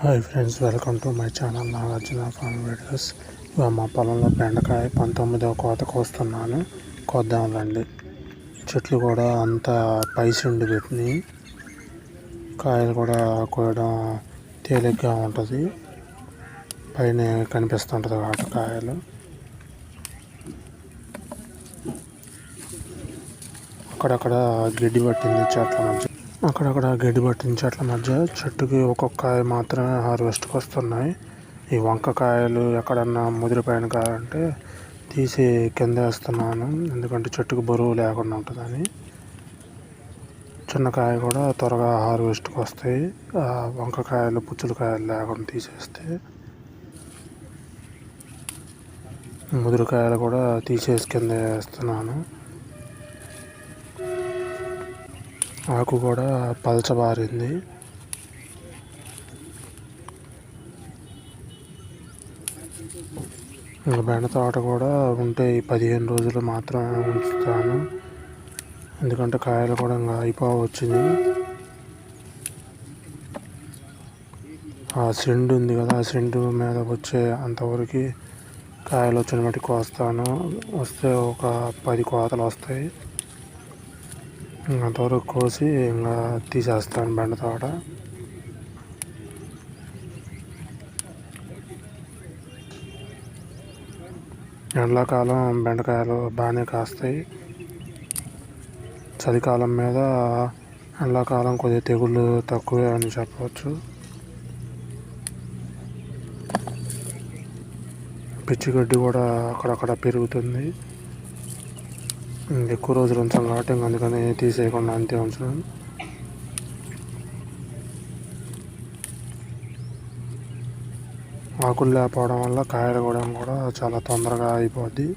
Hi friends welcome to my channel Nagarjuna farm videos ఇవాళ మా పొలంలో బెండకాయ పంతొమ్మిదవ కోత కోస్తున్నాను. కొద్దాంలండి చెట్లు కూడా అంత పైసిండి పెట్టినాయి కాయలు కూడా కోయడం తేలిగ్గా ఉంటుంది. పైన కనిపిస్తుంటుంది కాబట్టి కాయలు. అక్కడక్కడ గడ్డి పట్టింది చెట్ల మధ్య అక్కడక్కడ గడ్డి పట్టిన చెట్ల మధ్య చెట్టుకి ఒక్కొక్క కాయ మాత్రమే హార్వెస్ట్కి వస్తున్నాయి. ఈ వంకకాయలు ఎక్కడన్నా ముదిరిపోయిన కాయ అంటే తీసి కింద వేస్తున్నాను. ఎందుకంటే చెట్టుకు బరువు లేకుండా ఉంటుందని. చిన్నకాయ కూడా త్వరగా హార్వెస్ట్కి వస్తాయి. ఆ పుచ్చులకాయలు లేకుండా తీసేస్తే ముదిరికాయలు కూడా తీసేసి కింద వేస్తున్నాను. ఆకు కూడా పలచబారింది. ఇంకా బెండ తోట కూడా ఉంటే ఈ పదిహేను రోజులు మాత్రమే ఉంచుతాను. ఎందుకంటే కాయలు కూడా ఇంకా అయిపోవచ్చింది ఆ సెండు ఉంది కదా ఆ సెండు మీద వచ్చే అంతవరకు కాయలు వచ్చిన బట్టి కోస్తాను. వస్తే ఒక పది కోతలు వస్తాయి. అంతవరకు కోసి ఇంకా తీసేస్తాను బెండ తోట. ఎండాకాలం బెండకాయలు బాగానే కాస్తాయి. చలికాలం మీద ఎండాకాలం కొద్దిగా తెగుళ్ళు తక్కువే అని చెప్పవచ్చు. పిచ్చిగడ్డి కూడా అక్కడక్కడ పెరుగుతుంది. ఎక్కువ రోజులు ఉంచాం కాబట్టి ఇంక అందుకని తీసేయకుండా అంతే ఉంచడం ఆకులు లేకపోవడం వల్ల కాయలు కూడా కూడా చాలా తొందరగా అయిపోద్ది.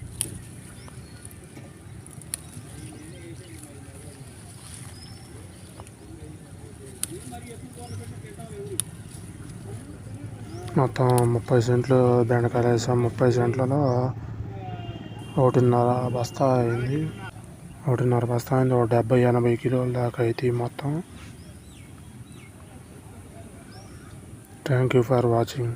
మొత్తం ముప్పై సెంట్లు బెండకాయలు వేసాం. ముప్పై సెంట్లలో ఒకటిన్నర బస్తా అయింది. ఒకటిన్నర బస్తా అయింది. ఒక డెబ్బై ఎనభై కిలోల దాకా అయితే మొత్తం. Thank you for watching